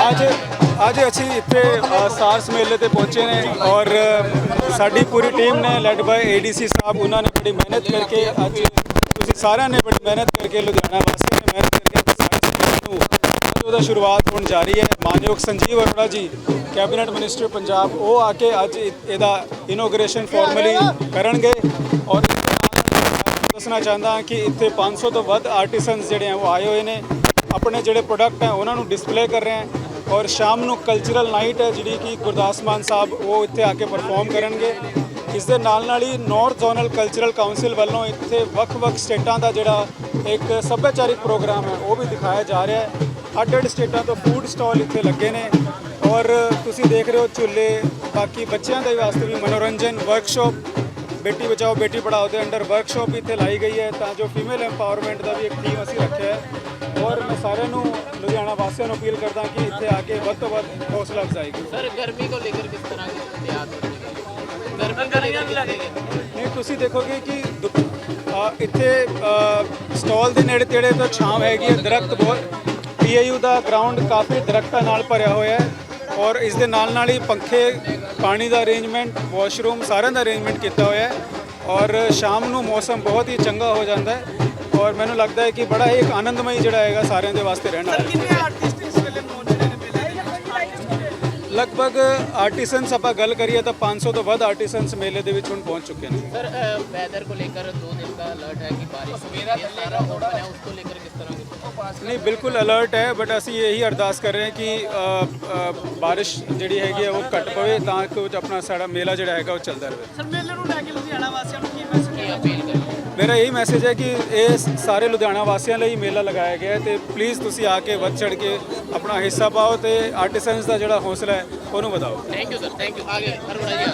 ਅੱਜ ਅੱਜ ਅਸੀਂ ਇੱਥੇ ਅ, ਸਾਰਸ ਮੇਲੇ ਤੇ ਪਹੁੰਚੇ ਨੇ ਔਰ ਸਾਡੀ ਪੂਰੀ ਟੀਮ ਨੇ ਲੈਡ ਬਾਈ ਏਡੀਸੀ ਸਾਹਿਬ ਉਹਨਾਂ ਨੇ ਬੜੀ ਮਿਹਨਤ ਕਰਕੇ ਅੱਜ ਤੁਸੀਂ ਸਾਰਿਆਂ ਨੇ ਬੜੀ ਮਿਹਨਤ ਕਰਕੇ ਲੁਧਿਆਣਾ ਵਾਸੀਆਂ ਨੇ ਮਿਹਨਤ ਕਰਕੇ ਸਾਰਸ ਮੇਲੇ ਨੂੰ ਉਹਦਾ ਸ਼ੁਰੂਆਤ ਹੋਣ ਜਾ ਰਹੀ ਹੈ। ਮਾਨਯੋਗ ਸੰਜੀਵ ਅਰੋੜਾ ਜੀ ਕੈਬਨਿਟ ਮਿਨਿਸਟਰ ਪੰਜਾਬ ਉਹ ਆ ਕੇ ਅੱਜ ਇਹਦਾ ਇਨੋਗ੍ਰੇਸ਼ਨ ਫਾਰਮਲੀ ਕਰਨਗੇ ਔਰ ਦੱਸਣਾ ਚਾਹੁੰਦਾ ਹਾਂ ਕਿ ਇੱਥੇ 500 ਤੋਂ ਵੱਧ ਆਰਟੀਸਨਸ ਜਿਹੜੇ ਆ ਉਹ ਆਏ ਹੋਏ ਨੇ। ਆਪਣੇ ਜਿਹੜੇ ਪ੍ਰੋਡਕਟ ਹੈ ਉਹਨਾਂ ਨੂੰ ਡਿਸਪਲੇ ਕਰ ਰਹੇ ਹੈ ਔਰ ਸ਼ਾਮ ਨੂੰ ਕਲਚਰਲ ਨਾਈਟ ਹੈ, ਜਿਹੜੀ ਕਿ ਗੁਰਦਾਸ ਮਾਨ ਸਾਹਿਬ ਉਹ ਇੱਥੇ ਆ ਕੇ ਪਰਫਾਰਮ ਕਰਨਗੇ। ਇਸ ਦੇ ਨਾਲ ਨਾਲ ਹੀ ਨਾਰਥ ਜ਼ੋਨਲ ਕਲਚਰਲ ਕਾਉਂਸਲ ਵੱਲੋਂ ਇੱਥੇ ਵੱਖ-ਵੱਖ ਸਟੇਟਾਂ ਦਾ ਜਿਹੜਾ ਇੱਕ ਸੱਭਿਆਚਾਰਿਕ ਪ੍ਰੋਗਰਾਮ ਹੈ, ਉਹ ਵੀ ਦਿਖਾਇਆ ਜਾ ਰਿਹਾ ਹੈ। ਅੱਡ-ਅੱਡ ਸਟੇਟਾਂ ਤੋਂ ਫੂਡ ਸਟਾਲ ਇੱਥੇ ਲੱਗੇ ਨੇ। ਔਰ ਤੁਸੀਂ ਦੇਖ ਰਹੇ ਹੋ ਝੂਲੇ, ਬਾਕੀ ਬੱਚਿਆਂ ਦੇ ਵਾਸਤੇ ਵੀ ਮਨੋਰੰਜਨ ਵਰਕਸ਼ਾਪ ਬੇਟੀ ਬਚਾਓ, ਬੇਟੀ ਪੜਾਓ ਦੇ ਅੰਡਰ ਵਰਕਸ਼ਾਪ ਇੱਥੇ ਲਾਈ ਗਈ ਹੈ, ਤਾਂ ਜੋ ਫੀਮੇਲ ਐਮਪਾਵਰਮੈਂਟ ਦਾ ਵੀ ਇੱਕ ਥੀਮ ਅਸੀਂ ਰੱਖਿਆ ਹੈ। ਔਰ ਮੈਂ ਸਾਰਿਆਂ ਨੂੰ ਲੁਧਿਆਣਾ ਵਾਸੀਆਂ ਨੂੰ ਅਪੀਲ ਕਰਦਾ ਕਿ ਇੱਥੇ ਆ ਕੇ ਵੱਧ ਤੋਂ ਵੱਧ ਹੌਸਲਾ ਅਫਜ਼ਾਈ ਕਰੋ सर गर्मी को लेकर किस तरह के एहतियात बरतेंगे गर्मी को लेकर किस तरह के ਨਹੀਂ ਤੁਸੀਂ ਦੇਖੋਗੇ ਕਿ ਦੁ- ਅ, ਇੱਥੇ ਸਟਾਲ ਦੇ ਨੇੜੇ ਤੇੜੇ ਤੋਂ ਛਾਂ ਹੈਗੀ ਹੈ ਦਰਖਤ ਬਹੁਤ ਪੀਏਯੂ ਦਾ ਗਰਾਊਂਡ ਕਾਫੀ ਦਰਖਤਾਂ ਨਾਲ ਭਰਿਆ ਹੋਇਆ ਹੈ ਔਰ ਇਸ ਦੇ ਨਾਲ ਨਾਲ ਹੀ ਪੰਖੇ ਪਾਣੀ ਦਾ ਅਰੇਂਜਮੈਂਟ ਵਾਸ਼ਰੂਮ ਸਾਰਿਆਂ ਦਾ ਅਰੇਂਜਮੈਂਟ ਕੀਤਾ ਹੋਇਆ ਹੈ ਔਰ ਸ਼ਾਮ ਨੂੰ ਮੌਸਮ ਬਹੁਤ ਹੀ ਚੰਗਾ ਹੋ ਜਾਂਦਾ ਹੈ ਔਰ ਮੈਨੂੰ ਲੱਗਦਾ ਹੈ ਕਿ ਬੜਾ ਇੱਕ ਆਨੰਦਮਈ ਜਿਹੜਾ ਹੈਗਾ ਸਾਰਿਆਂ ਦੇ ਵਾਸਤੇ ਰਹਿਣਾ ਹੈ। ਕਿੰਨੇ ਆਰਟਿਸਟ ਇਸ ਵੇਲੇ ਮੌਜੂਦ ਨੇ? ਮੇਲੇ ਲਗਭਗ ਆਰਟਿਸਨਸ ਆਪਾਂ ਗੱਲ ਕਰੀਏ ਤਾਂ 500 ਤੋਂ ਵੱਧ ਆਰਟਿਸਨਸ ਮੇਲੇ ਦੇ ਵਿੱਚ ਹੁਣ ਪਹੁੰਚ ਚੁੱਕੇ ਨੇ। ਸਰ ਵੈਦਰ ਕੋ ਲੇਕਰ 2 ਦਿਨ ਦਾ ਅਲਰਟ ਹੈ ਕਿ ਬਾਰਿਸ਼ ਮੇਰਾ ਸਾਰਾ ਥੋੜਾ ਹੈ ਉਸ ਕੋ ਲੇਕਰ ਕਿਸ ਤਰ੍ਹਾਂ ਨਹੀਂ ਬਿਲਕੁਲ ਅਲਰਟ ਹੈ ਬਟ ਅਸੀਂ ਇਹੀ ਅਰਦਾਸ ਕਰ ਰਹੇ ਹਾਂ ਕਿ ਬਾਰਿਸ਼ ਜਿਹੜੀ ਹੈਗੀ ਹੈ ਉਹ ਘਟ ਪਵੇ ਤਾਂ ਕਿ ਆਪਣਾ ਸਾਡਾ ਮੇਲਾ ਜਿਹੜਾ ਹੈਗਾ ਉਹ ਚੱਲਦਾ ਰਹੇ। ਸਰ ਮੇਲੇ ਨੂੰ ਲੈ ਕੇ ਲੁਧਿਆਣਾ ਵਾਸੀਆਂ ਨੂੰ ਕੀ ਮੈਸੇਜ ਅਪੀਲ ਕਰੀਏ ਮੇਰਾ ਇਹ ਮੈਸੇਜ ਹੈ ਕਿ ਇਹ ਸਾਰੇ ਲੁਧਿਆਣਾ ਵਾਸੀਆਂ ਲਈ ਮੇਲਾ ਲਗਾਇਆ ਗਿਆ ਹੈ ਤੇ ਪਲੀਜ਼ ਤੁਸੀਂ ਆ ਕੇ ਵੱਧ ਚੜ ਕੇ ਆਪਣਾ ਹਿੱਸਾ ਪਾਓ ਤੇ ਆਰਟਿਸਨਸ ਦਾ ਜਿਹੜਾ ਹੌਸਲਾ ਹੈ, ਉਹਨੂੰ ਵਧਾਓ। Thank you sir thank you ਆਗੇ ਹਰ ਬੜਾਈਆ